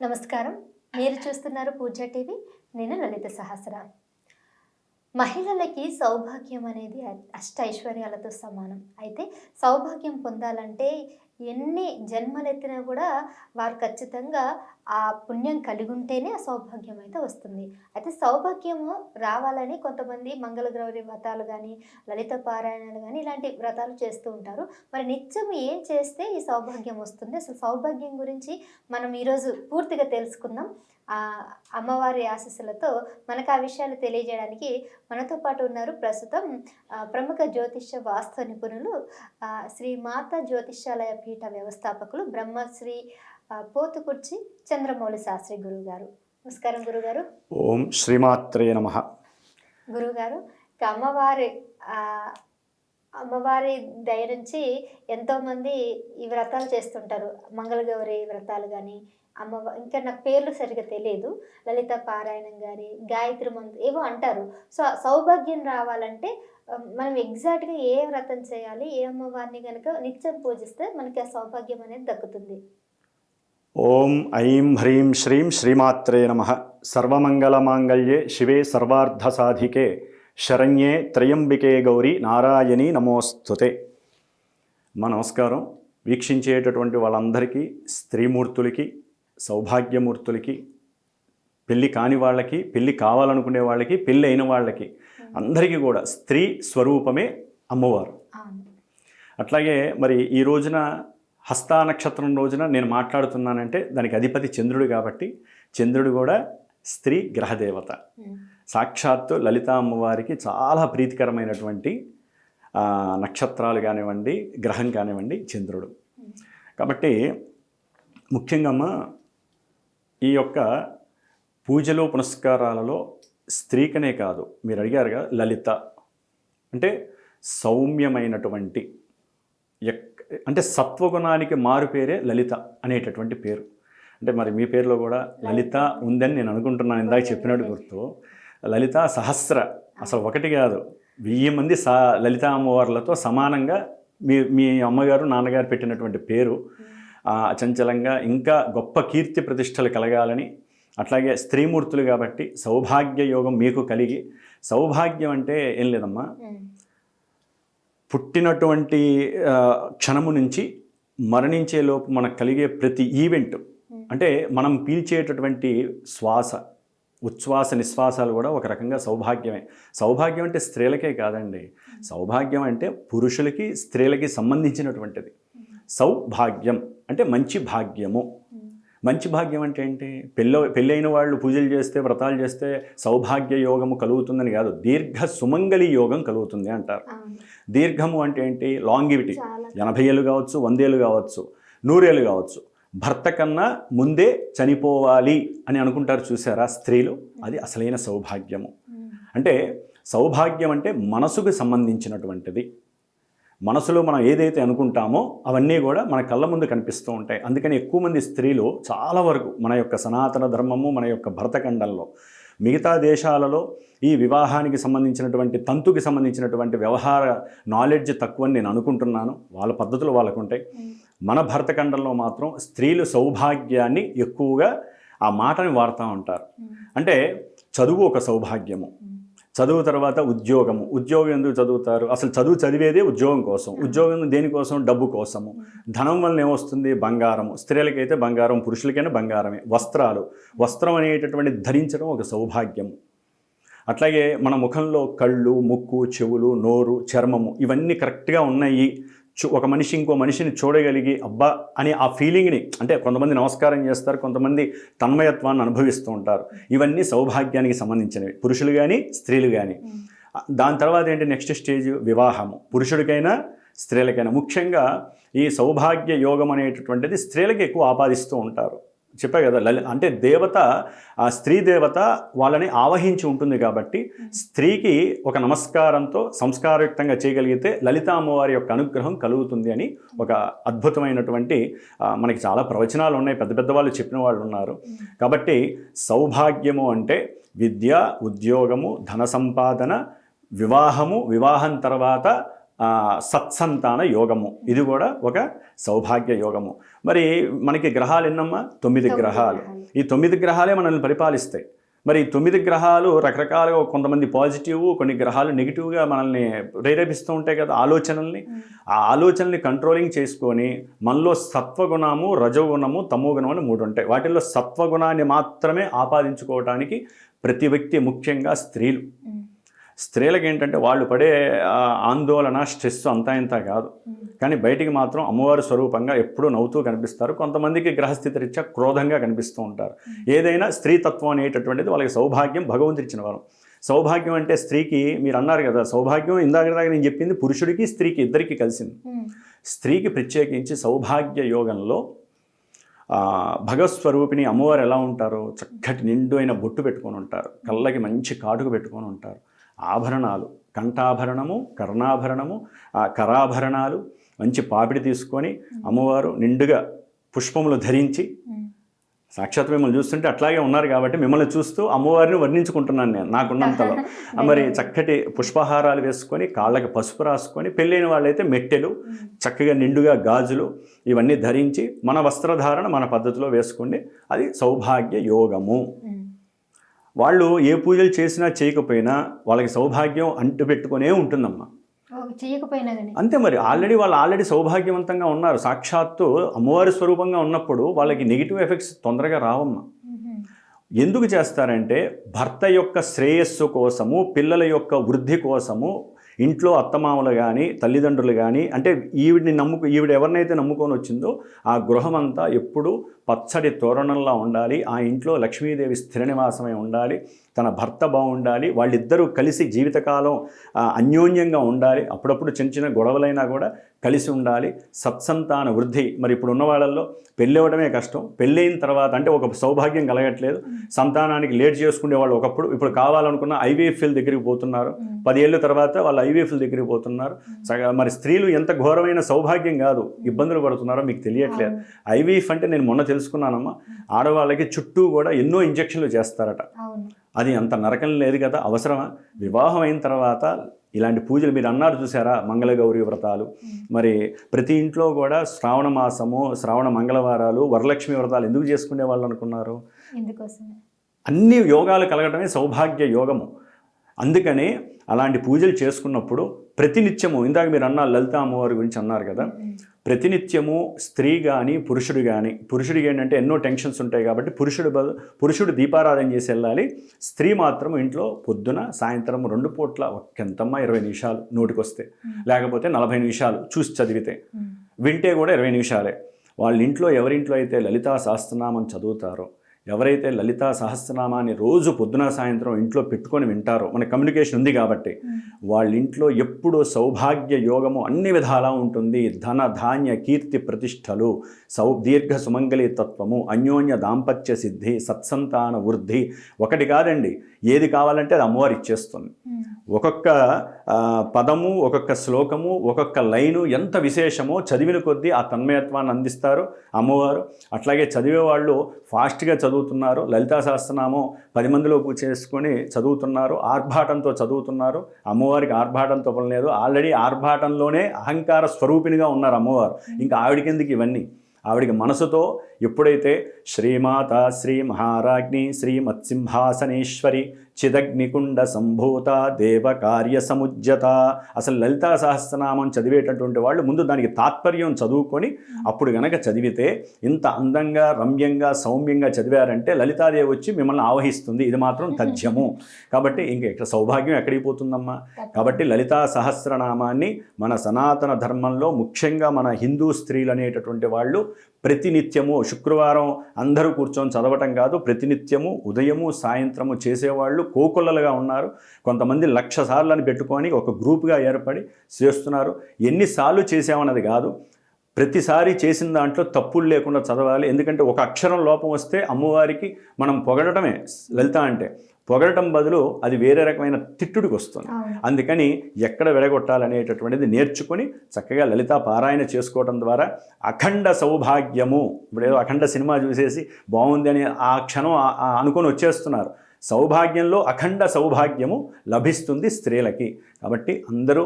నమస్కారం. మీరు చూస్తున్నారు పూజ టీవీ. నేను లలిత సహస్ర. మహిళలకి సౌభాగ్యం అనేది అష్ట ఐశ్వర్యాలతో సమానం. అయితే సౌభాగ్యం పొందాలంటే ఎన్ని జన్మలెత్తినా కూడా వారు ఖచ్చితంగా ఆ పుణ్యం కలిగి ఉంటేనే ఆ సౌభాగ్యం అయితే వస్తుంది. అయితే సౌభాగ్యము రావాలని కొంతమంది మంగళగౌరి వ్రతాలు కానీ లలిత పారాయణాలు కానీ ఇలాంటి వ్రతాలు చేస్తూ ఉంటారు. మరి నిత్యం ఏం చేస్తే ఈ సౌభాగ్యం వస్తుంది? అసలు సౌభాగ్యం గురించి మనం ఈరోజు పూర్తిగా తెలుసుకుందాం. ఆ అమ్మవారి ఆశీస్సులతో మనకు ఆ విషయాలు తెలియజేయడానికి మనతో పాటు ఉన్నారు ప్రస్తుతం ప్రముఖ జ్యోతిష్య వాస్తవ నిపుణులు శ్రీ మాత జ్యోతిష్యాలయ పీఠ వ్యవస్థాపకులు బ్రహ్మశ్రీ పోతుకుర్చి చంద్రమౌళి శాస్త్రి గురువు గారు నమస్కారం గురుగారు. ఓం శ్రీమాత్రే నమ. గురువుగారు ఇక అమ్మవారి అమ్మవారి దయ నుంచి ఎంతోమంది ఈ వ్రతాలు చేస్తుంటారు. మంగళగౌరి వ్రతాలు కానీ అమ్మవ ఇంకా నాకు పేర్లు సరిగ్గా తెలియదు. లలిత పారాయణం కానీ గాయత్రి మంత్ర ఏవో అంటారు. సో సౌభాగ్యం రావాలంటే మనం ఎగ్జాక్ట్గా ఏ వ్రతం చేయాలి ఏ అమ్మవారిని కనుక నిత్యం పూజిస్తే మనకి ఆ సౌభాగ్యం అనేది దక్కుతుంది. ఓం ఐం హ్రీం శ్రీం శ్రీమాత్రే నమ. సర్వమంగళమాంగళ్యే శివే సర్వార్ధసాధికే. శరణ్యే త్రయంబికే గౌరి నారాయణి నమోస్తుతే. మా నమస్కారం వీక్షించేటటువంటి వాళ్ళందరికీ స్త్రీమూర్తులకి సౌభాగ్యమూర్తులకి పెళ్ళి కాని వాళ్ళకి పెళ్ళి కావాలనుకునే వాళ్ళకి పెళ్ళి అయిన వాళ్ళకి అందరికీ కూడా స్త్రీ స్వరూపమే అమ్మవారు. అట్లాగే మరి ఈ రోజున హస్తా నక్షత్రం రోజున నేను మాట్లాడుతున్నానంటే దానికి అధిపతి చంద్రుడు కాబట్టి చంద్రుడు కూడా స్త్రీ గ్రహదేవత. ఉమ్. సాక్షాత్తు లలిత అమ్మవారికి చాలా ప్రీతికరమైనటువంటి నక్షత్రాలు కానివ్వండి గ్రహం కానివ్వండి చంద్రుడు. కాబట్టి ముఖ్యంగా అమ్మ ఈ యొక్క పూజలు పునస్కారాలలో స్త్రీకనే కాదు. మీరు అడిగారుగా లలిత. అంటే సౌమ్యమైనటువంటి అంటే సత్వగుణానికి మారు పేరే లలిత అనేటటువంటి పేరు. అంటే మరి మీ పేరులో కూడా లలిత ఉందని నేను అనుకుంటున్నాను ఇందాక చెప్పినట్టు గుర్తు. లలిత సహస్ర అసలు ఒకటి కాదు. వెయ్యి మంది సా లలిత అమ్మవార్లతో సమానంగా మీ మీ అమ్మగారు నాన్నగారు పెట్టినటువంటి పేరు. అచంచలంగా చంచలంగా ఇంకా గొప్ప కీర్తి ప్రతిష్టలు కలగాలని అట్లాగే స్త్రీమూర్తులు కాబట్టి సౌభాగ్య యోగం మీకు కలిగి సౌభాగ్యం అంటే ఏం లేదమ్మా? పుట్టినటువంటి క్షణము నుంచి మరణించే లోపు మనకు కలిగే ప్రతి ఈవెంట్ అంటే మనం పీల్చేటటువంటి శ్వాస ఉచ్ఛ్వాస నిశ్వాసాలు కూడా ఒక రకంగా సౌభాగ్యమే. సౌభాగ్యం అంటే స్త్రీలకే కాదండి. సౌభాగ్యం అంటే పురుషులకి స్త్రీలకి సంబంధించినటువంటిది. సౌభాగ్యం అంటే మంచి భాగ్యము. మంచి భాగ్యం అంటే ఏంటి? పెళ్ళ పెళ్ళైన వాళ్ళు పూజలు చేస్తే వ్రతాలు చేస్తే సౌభాగ్య యోగము కలుగుతుందని కాదు. దీర్ఘ సుమంగళి యోగం కలుగుతుంది అంటారు. దీర్ఘము అంటే ఏంటి? లాంగివిటీ. ఎనభై ఏళ్ళు కావచ్చు వందేళ్ళు కావచ్చు నూరేళ్ళు కావచ్చు. భర్త కన్నా ముందే చనిపోవాలి అని అనుకుంటారు చూసారా స్త్రీలు? అది అసలైన సౌభాగ్యము. అంటే సౌభాగ్యం అంటే మనసుకు సంబంధించినటువంటిది. మనసులో మనం ఏదైతే అనుకుంటామో అవన్నీ కూడా మన కళ్ళ ముందు కనిపిస్తూ ఉంటాయి అందుకని ఎక్కువ మంది స్త్రీలు చాలా వరకు మన యొక్క సనాతన ధర్మము మన యొక్క భరతఖండంలో మిగతా దేశాలలో ఈ వివాహానికి సంబంధించినటువంటి తంతుకి సంబంధించినటువంటి వ్యవహార నాలెడ్జ్ తక్కువని నేను అనుకుంటున్నాను వాళ్ళ పద్ధతులు వాళ్ళకు ఉంటాయి. మన భరతఖండంలో మాత్రం స్త్రీలు సౌభాగ్యాన్ని ఎక్కువగా ఆ మాటని వాడుతూ ఉంటారు. అంటే చదువు ఒక సౌభాగ్యము. చదువు తర్వాత ఉద్యోగము. ఉద్యోగం ఎందుకు చదువుతారు? అసలు చదువు చదివేదే ఉద్యోగం కోసం. ఉద్యోగం దేనికోసం డబ్బు కోసము. ధనం వలన ఏమొస్తుంది? బంగారము. స్త్రీలకైతే బంగారం పురుషులకైనా బంగారమే. వస్త్రాలు. వస్త్రం అనేటటువంటి ధరించడం ఒక సౌభాగ్యము. అట్లాగే మన ముఖంలో కళ్ళు ముక్కు చెవులు నోరు చర్మము ఇవన్నీ కరెక్ట్గా ఉన్నాయి. ఒక మనిషి ఇంకో మనిషిని చూడగలిగి అబ్బా అని ఆ ఫీలింగ్ని అంటే కొంతమంది నమస్కారం చేస్తారు కొంతమంది తన్మయత్వాన్ని అనుభవిస్తూ ఉంటారు. ఇవన్నీ సౌభాగ్యానికి సంబంధించినవి. పురుషులు కానీ స్త్రీలు కానీ. దాని తర్వాత ఏంటి నెక్స్ట్ స్టేజ్ వివాహము. పురుషుడికైనా స్త్రీలకైనా. ముఖ్యంగా ఈ సౌభాగ్య యోగం అనేటటువంటిది స్త్రీలకి ఎక్కువ ఆపాదిస్తూ ఉంటారు. చెప్పా కదా లలి అంటే దేవత ఆ స్త్రీ దేవత వాళ్ళని ఆవహించి ఉంటుంది కాబట్టి స్త్రీకి ఒక నమస్కారంతో సంస్కారయుక్తంగా చేయగలిగితే లలిత అమ్మవారి యొక్క అనుగ్రహం కలుగుతుంది అని ఒక అద్భుతమైనటువంటి మనకి చాలా ప్రవచనాలు ఉన్నాయి. పెద్ద పెద్ద వాళ్ళు చెప్పిన వాళ్ళు ఉన్నారు. కాబట్టి సౌభాగ్యము అంటే విద్య ఉద్యోగము ధన సంపాదన వివాహము వివాహం తర్వాత సత్సంతాన యోగము. ఇది కూడా ఒక సౌభాగ్య యోగము. మరి మనకి గ్రహాలు ఎన్నమ్మా? తొమ్మిది గ్రహాలు. ఈ తొమ్మిది గ్రహాలే మనల్ని పరిపాలిస్తాయి. మరి తొమ్మిది గ్రహాలు రకరకాలుగా కొంతమంది పాజిటివ్ కొన్ని గ్రహాలు నెగిటివ్గా మనల్ని ప్రేరేపిస్తూ ఉంటాయి కదా ఆలోచనల్ని. ఆ ఆలోచనల్ని కంట్రోలింగ్ చేసుకొని మనలో సత్వగుణము రజోగుణము తమోగుణం అని మూడు ఉంటాయి. వాటిల్లో సత్వగుణాన్ని మాత్రమే ఆపాదించుకోవడానికి ప్రతి వ్యక్తి ముఖ్యంగా స్త్రీలు. స్త్రీలకు ఏంటంటే వాళ్ళు పడే ఆందోళన స్ట్రెస్ అంతా ఇంత కాదు. కానీ బయటికి మాత్రం అమ్మవారి స్వరూపంగా ఎప్పుడూ నవ్వుతూ కనిపిస్తారు. కొంతమందికి గ్రహస్థితి రీత్యా క్రోధంగా కనిపిస్తూ ఉంటారు. ఏదైనా స్త్రీతత్వం అనేటటువంటిది వాళ్ళకి సౌభాగ్యం భగవంతుడు ఇచ్చిన వరం. సౌభాగ్యం అంటే స్త్రీకి మీరు అన్నారు కదా సౌభాగ్యం ఇందాక దాకా నేను చెప్పింది పురుషుడికి స్త్రీకి ఇద్దరికి కలిసింది. స్త్రీకి ప్రత్యేకించి సౌభాగ్య యోగంలో ఆ, భగవత్స్వరూపిణి అమ్మవారు ఎలా ఉంటారో? చక్కటి నిండు అయిన బొట్టు పెట్టుకొని ఉంటారు. కళ్ళకి మంచి కాటుకు పెట్టుకొని ఉంటారు. ఆభరణాలు కంఠాభరణము కర్ణాభరణము ఆ కరాభరణాలు మంచి పాపిడి తీసుకొని అమ్మవారు నిండుగా పుష్పములు ధరించి సాక్షాత్ మిమ్మల్ని చూస్తుంటే అట్లాగే ఉన్నారు కాబట్టి మిమ్మల్ని చూస్తూ అమ్మవారిని వర్ణించుకుంటున్నాను నేను నాకున్నంతలో. మరి చక్కటి పుష్పహారాలు వేసుకొని కాళ్ళకి పసుపు రాసుకొని పెళ్ళైన వాళ్ళైతే మెట్టెలు చక్కగా నిండుగా గాజులు ఇవన్నీ ధరించి మన వస్త్రధారణ మన పద్ధతిలో వేసుకోండి. అది సౌభాగ్య యోగము. వాళ్ళు ఏ పూజలు చేసినా చేయకపోయినా వాళ్ళకి సౌభాగ్యం అంటు పెట్టుకునే ఉంటుందమ్మా చేయకపోయినా అంతే మరి. ఆల్రెడీ వాళ్ళు ఆల్రెడీ సౌభాగ్యవంతంగా ఉన్నారు. సాక్షాత్తు అమ్మవారి స్వరూపంగా ఉన్నప్పుడు వాళ్ళకి నెగిటివ్ ఎఫెక్ట్స్ తొందరగా రావమ్మా. ఎందుకు చేస్తారంటే భర్త యొక్క శ్రేయస్సు కోసము పిల్లల యొక్క వృద్ధి కోసము ఇంట్లో అత్తమామలు కానీ తల్లిదండ్రులు కానీ అంటే ఈవిడిని నమ్ముకు ఈవిడ ఎవరినైతే నమ్ముకొని వచ్చిందో ఆ గృహం అంతా ఎప్పుడూ పచ్చడి తోరణంలా ఉండాలి. ఆ ఇంట్లో లక్ష్మీదేవి స్థిర నివాసమై ఉండాలి. తన భర్త బాగుండాలి వాళ్ళిద్దరూ కలిసి జీవితకాలం అన్యోన్యంగా ఉండాలి అప్పుడప్పుడు చిన్న చిన్న గొడవలైనా కూడా కలిసి ఉండాలి. సత్సంతాన వృద్ధి. మరి ఇప్పుడు ఉన్న వాళ్ళల్లో పెళ్ళి అవ్వడమే కష్టం. పెళ్ళైన తర్వాత అంటే ఒక సౌభాగ్యం కలగట్లేదు. సంతానానికి లేట్ చేసుకునే వాళ్ళు ఒకప్పుడు ఇప్పుడు కావాలనుకున్న ఐవీఎఫ్ఎల్ దగ్గరికి పోతున్నారు. పదేళ్ళ తర్వాత వాళ్ళు ఐవీఎఫ్ఎల్ దగ్గరికి పోతున్నారు. సగ- మరి స్త్రీలు ఎంత ఘోరమైన సౌభాగ్యం కాదు. ఇబ్బందులు పడుతున్నారో మీకు తెలియట్లేదు. ఐవీఎఫ్ అంటే నేను మొన్న తెలుసుకున్నానమ్మా. ఆడవాళ్ళకి చుట్టూ కూడా ఎన్నో ఇంజక్షన్లు చేస్తారట. అది అంత నరకం లేదు కదా అవసరమా? వివాహం అయిన తర్వాత ఇలాంటి పూజలు మీరు అన్నారు చూసారా? మంగళగౌరి వ్రతాలు. మరి ప్రతి ఇంట్లో కూడా శ్రావణ మాసము శ్రావణ మంగళవారాలు వరలక్ష్మి వ్రతాలు ఎందుకు చేసుకునే వాళ్ళు అనుకున్నారు? అన్ని యోగాలు కలగటమే సౌభాగ్య యోగము. అందుకనే అలాంటి పూజలు చేసుకున్నప్పుడు ప్రతినిత్యము ఇందాక మీరు అన్న లలిత అమ్మవారి గురించి అన్నారు కదా ప్రతినిత్యము స్త్రీ కానీ పురుషుడు కానీ పురుషుడికి ఏంటంటే ఎన్నో టెన్షన్స్ ఉంటాయి కాబట్టి పురుషుడు పురుషుడు దీపారాధన చేసి వెళ్ళాలి. స్త్రీ మాత్రం ఇంట్లో పొద్దున సాయంత్రం రెండు పూట్ల ఒక్కెంతమ్మా ఇరవై నిమిషాలు నోటికొస్తే. లేకపోతే నలభై నిమిషాలు చూసి చదివితే. వింటే కూడా ఇరవై నిమిషాలే. వాళ్ళ ఇంట్లో ఎవరింట్లో అయితే లలితా సహస్రనామం చదువుతారో ఎవరైతే లలితా సహస్రనామాన్ని రోజు పొద్దున సాయంత్రం ఇంట్లో పెట్టుకొని వింటారో మన కమ్యూనికేషన్ ఉంది కాబట్టి వాళ్ళ ఇంట్లో ఎప్పుడూ సౌభాగ్య యోగము అన్ని విధాలా ఉంటుంది. ధన ధాన్య కీర్తి ప్రతిష్టలు సౌ దీర్ఘ సుమంగళి తత్వము అన్యోన్య దాంపత్య సిద్ధి సత్సంతాన వృద్ధి. ఒకటి కాదండి. ఏది కావాలంటే అది అమ్మవారు ఇచ్చేస్తుంది. ఒక్కొక్క పదము ఒక్కొక్క శ్లోకము ఒక్కొక్క లైను ఎంత విశేషమో చదివిన కొద్దీ ఆ తన్మయత్వాన్ని అందిస్తారు అమ్మవారు. అట్లాగే చదివే వాళ్ళు ఫాస్ట్గా చదువుతున్నారు లలితా సహస్రనామం పది మందిలో చేసుకొని చదువుతున్నారు ఆర్భాటంతో చదువుతున్నారు. అమ్మవారికి ఆర్భాటంతో పని లేదు ఆల్రెడీ ఆర్భాటంలోనే అహంకార స్వరూపిణిగా ఉన్నారు అమ్మవారు. ఇంకా ఆవిడకెందుకు ఇవన్నీ? ఆవిడికి మనసుతో ఎప్పుడైతే శ్రీమాత శ్రీ మహారాజ్ఞి శ్రీ మత్సింహాసనేశ్వరి చిదగ్నికుండ సంభూత దేవ కార్య సముజ్జత అసలు లలితా సహస్రనామం చదివేటటువంటి వాళ్ళు ముందు దానికి తాత్పర్యం చదువుకొని అప్పుడు గనక చదివితే ఇంత అందంగా రమ్యంగా సౌమ్యంగా చదివారంటే లలితాదేవి వచ్చి మిమ్మల్ని ఆవహిస్తుంది. ఇది మాత్రం తథ్యము. కాబట్టి ఇంక ఇక్కడ సౌభాగ్యం ఎక్కడికి పోతుందమ్మా? కాబట్టి లలితా సహస్రనామాన్ని మన సనాతన ధర్మంలో ముఖ్యంగా మన హిందూ స్త్రీలు అనేటటువంటి వాళ్ళు ప్రతినిత్యము శుక్రవారం అందరూ కూర్చొని చదవటం కాదు ప్రతినిత్యము ఉదయము సాయంత్రము చేసేవాళ్ళు కోకొల్లలుగా ఉన్నారు. కొంతమంది లక్ష సార్లు అని పెట్టుకొని ఒక గ్రూప్గా ఏర్పడి చేస్తున్నారు. ఎన్నిసార్లు చేసామన్నది కాదు. ప్రతిసారి చేసిన దాంట్లో తప్పులు లేకుండా చదవాలి. ఎందుకంటే ఒక అక్షరం లోపం వస్తే అమ్మవారికి మనం పొగడటమే లలిత అంటే. పొగడటం బదులు అది వేరే రకమైన తిట్టుడికి వస్తుంది. అందుకని ఎక్కడ విడగొట్టాలనేటటువంటిది నేర్చుకొని చక్కగా లలిత పారాయణ చేసుకోవడం ద్వారా అఖండ సౌభాగ్యము ఇప్పుడు ఏదో అఖండ సినిమా చూసేసి బాగుంది అని ఆ క్షణం అనుకొని వచ్చేస్తున్నారు. సౌభాగ్యంలో అఖండ సౌభాగ్యము లభిస్తుంది స్త్రీలకి. కాబట్టి అందరూ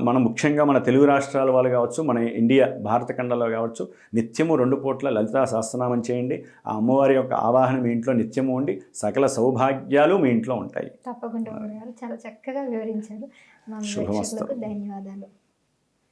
మన ముఖ్యంగా మన తెలుగు రాష్ట్రాల వాళ్ళు కావచ్చు మన ఇండియా భారత ఖండంలో కావచ్చు నిత్యము రెండు పూట్ల లలితా సహస్రనామం చేయండి. ఆ అమ్మవారి యొక్క ఆవాహన మీ ఇంట్లో నిత్యము ఉండి సకల సౌభాగ్యాలు మీ ఇంట్లో ఉంటాయి. తప్పకుండా చాలా చక్కగా వివరించారు. ధన్యవాదాలు.